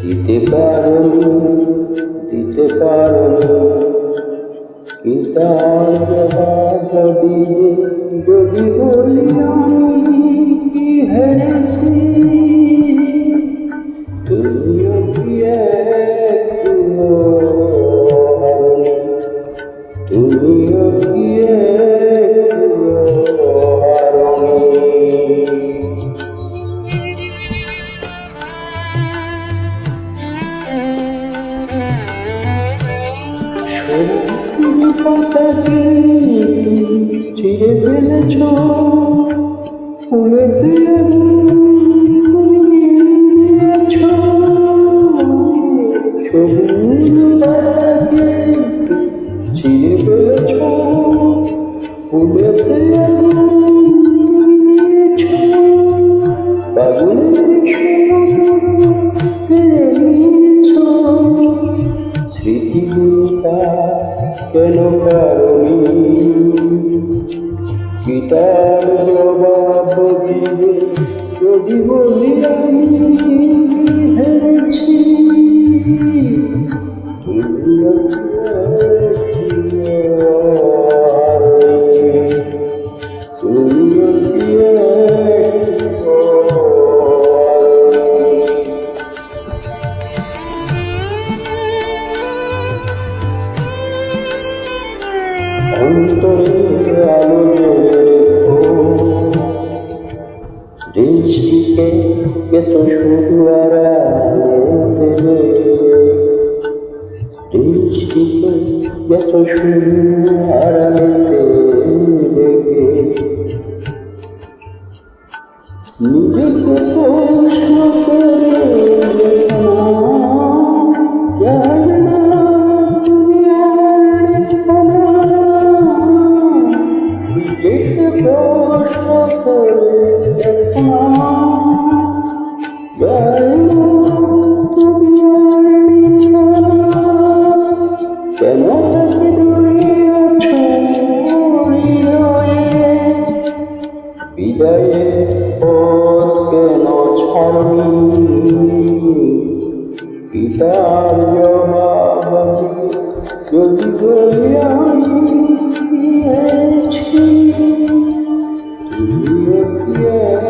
দিতে পারো দিতে পারো কি তার দিবে যদি বলি আমি কি হেরেছি? পাতাকে চিরে ফেলেছ ফুলেতে দিয়েছ সবুজ পাতাকে চিরে ফেলেছ ফুলেতে দিয়েছ পাগলের নিয়েছ স্মৃতিগুলোটা কেন কারণী গীতার জবাব যদি বলি আমি অন্তরে আলো দৃষ্টিকে শুধু আড়ালেতে দৃষ্টিকে এত শুধু বিদায়ের পথ কেন ছাড়নি? পিতার জবাব যদি বলি আমি তুমিও কি